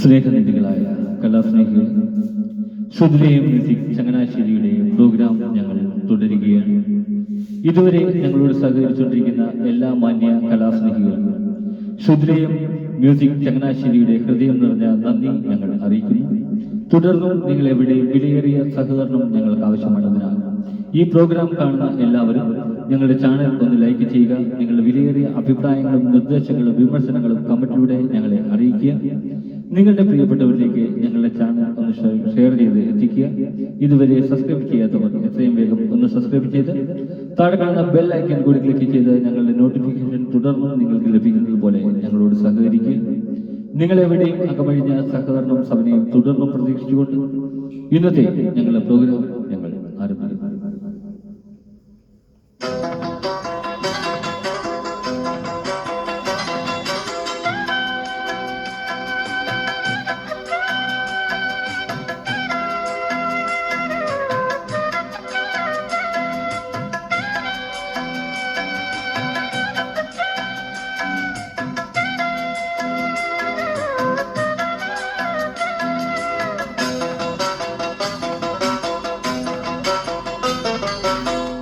സ്നേഹനിധികളായ കലാസ്നേഹികൾ. ശുദ്ധയും music ചങ്ങനാശ്ശേരിയുടെയും programme ഞങ്ങൾ തുടരുകയാണ്. ഇതുവരെ ഞങ്ങളോട് സഹകരിച്ചുകൊണ്ടിരിക്കുന്ന എല്ലാ മാന്യ കലാസ്നേഹികൾക്കും ശുദ്ധയും മ്യൂസിക് ചങ്ങനാശ്ശേരിയുടെ ഹൃദയം നിറഞ്ഞ നന്ദി ഞങ്ങൾ അറിയിക്കുന്നു. തുടർന്നും നിങ്ങൾ എവിടെയും വിലയേറിയ സഹകരണം ഞങ്ങൾക്ക് ആവശ്യമുള്ളതിനാൽ ഈ പ്രോഗ്രാം കാണുന്ന എല്ലാവരും ഞങ്ങളുടെ ചാനൽ ഒന്ന് ലൈക്ക് ചെയ്യുക. നിങ്ങളുടെ വിലയേറിയ അഭിപ്രായങ്ങളും നിർദ്ദേശങ്ങളും വിമർശനങ്ങളും കമന്റിലൂടെ ഞങ്ങളെ അറിയിക്കുക. നിങ്ങളുടെ പ്രിയപ്പെട്ടവരിലേക്ക് ഞങ്ങളുടെ ചാനൽ ഒന്ന് ഷെയർ ചെയ്ത് എത്തിക്കുക. ഇതുവരെ സബ്സ്ക്രൈബ് ചെയ്യാത്തവർ എത്രയും വേഗം ഒന്ന് സബ്സ്ക്രൈബ് ചെയ്ത് താഴെ കാണുന്ന ബെൽ ഐക്കൺ കൂടി ക്ലിക്ക് ചെയ്ത് ഞങ്ങളുടെ നോട്ടിഫിക്കേഷൻ തുടർന്നും നിങ്ങൾക്ക് ലഭിക്കുന്നത് പോലെ ഞങ്ങളോട് സഹകരിക്കുക. നിങ്ങളെവിടെയും അകമഴിഞ്ഞ സഹകരണം സമയം തുടർന്നും പ്രതീക്ഷിച്ചുകൊണ്ട് ഇന്നത്തെ ഞങ്ങളുടെ പ്രോഗ്രാം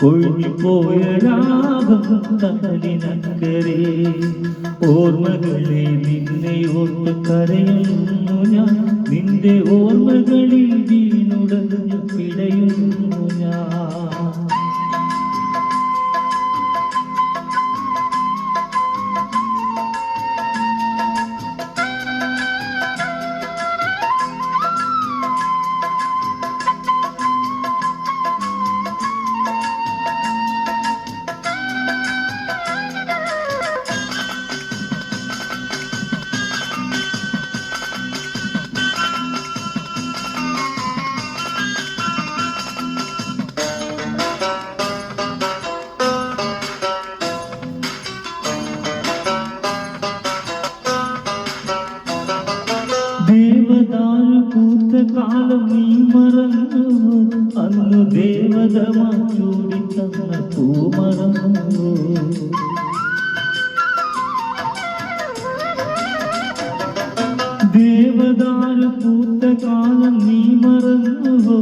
കൊഴിഞ്ഞു പോയ രാഗം കടലിനക്കരെ ഓർമ്മകളെ നിന്നെ ഓർത്ത് കരയുന്നു ഞാൻ. നിന്റെ ഓർമ്മകളിൽ കാലം നീ മറന്നു അന്ന് ദേവത ചൂടി തന്ന പൂ മറന്നു ദേവദാരു പൂത്ത കാലം നീ മറന്നു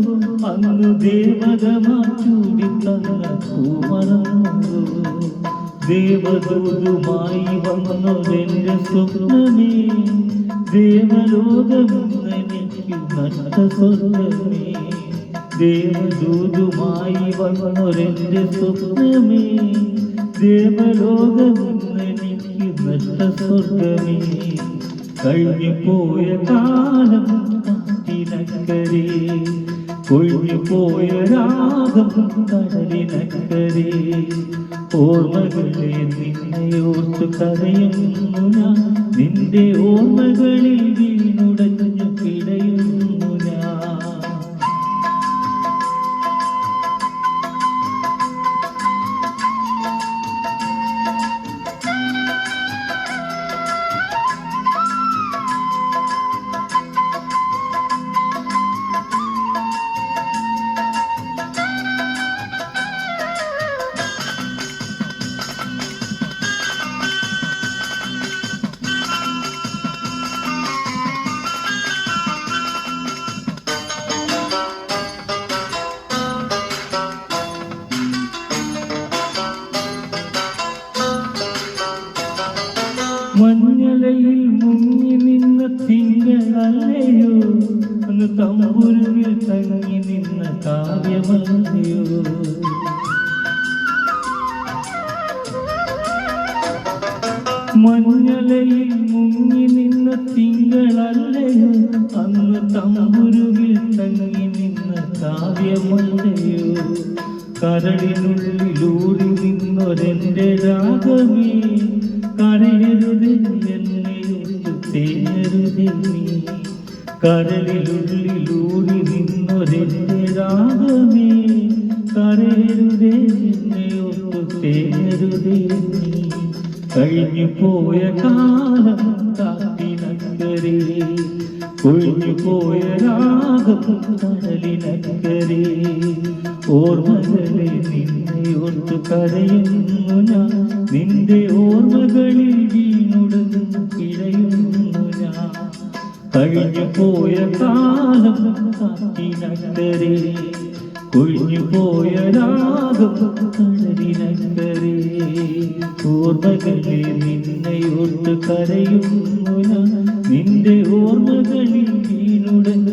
അന്ന് ദേവത ചൂടി തന്ന പൂ മറന്നു ദേവദൂതുമായി വന്നതെന്റെ സ്വപ്നമേ ദേവലോകമെന്നെനിക്ക് ദേവദൂതുമായി വന്നൊരെന്റെ സ്വപ്നമേ. ദേവലോകമെന്നെനിക്ക് നഷ്ട സ്വർഗമേ കഴിഞ്ഞുപോയ കാലം കാട്ടിനക്കരെ കൊഴിഞ്ഞു പോയ രാഗം കടലിനക്കരെ. ഓർമ്മകളെ നിന്നെ ഓർത്തു കരയുന്നു ഞാൻ. നിന്റെ ഓർമ്മകളിൽ വീണുടഞ്ഞു തമ്പുരുവിൽ തങ്ങി നിന്ന കാവ്യമല്ലയോ മഞ്ഞലയിൽ മുങ്ങി നിന്ന തിങ്കളല്ലയോ അന്ന് തമ്പുരുവിൽ തങ്ങി നിന്ന കാവ്യമല്ലയോ കരളിനുള്ളിലൂടി നിന്നൊരെന്റെ രാഗമേ കരയരുത് എന്നെ തേരരുത് നീ കരളിലുള്ളിലൂടി നിന്നൊരെന്റെ രാഗമേ കരയരുതേ എന്നെ ഒത്തു തേരരുതേ നീ. കഴിഞ്ഞു പോയ കാലം കാത്തിനക്കരെ കൊഴിഞ്ഞു പോയ രാഗം കടലിനക്കരെ. ഓർമ്മകളെ നിന്നെ ഒത്തു കരയുന്നു ഞാൻ നിന്റെ ഓർമ്മകളിൽ വീണുടന്നു കിഴയുന്നു ഞാൻ. കഴിഞ്ഞു പോയ കാലം കാത്തിനക്കരെ കൊഴിഞ്ഞു പോയ രാഗം കടലിനക്കരെ ഓർമ്മകളെ നിന്നെ ഓർത്ത് കരയുന്നു നിന്റെ ഓർമ്മകളിൽ വീണുടൻ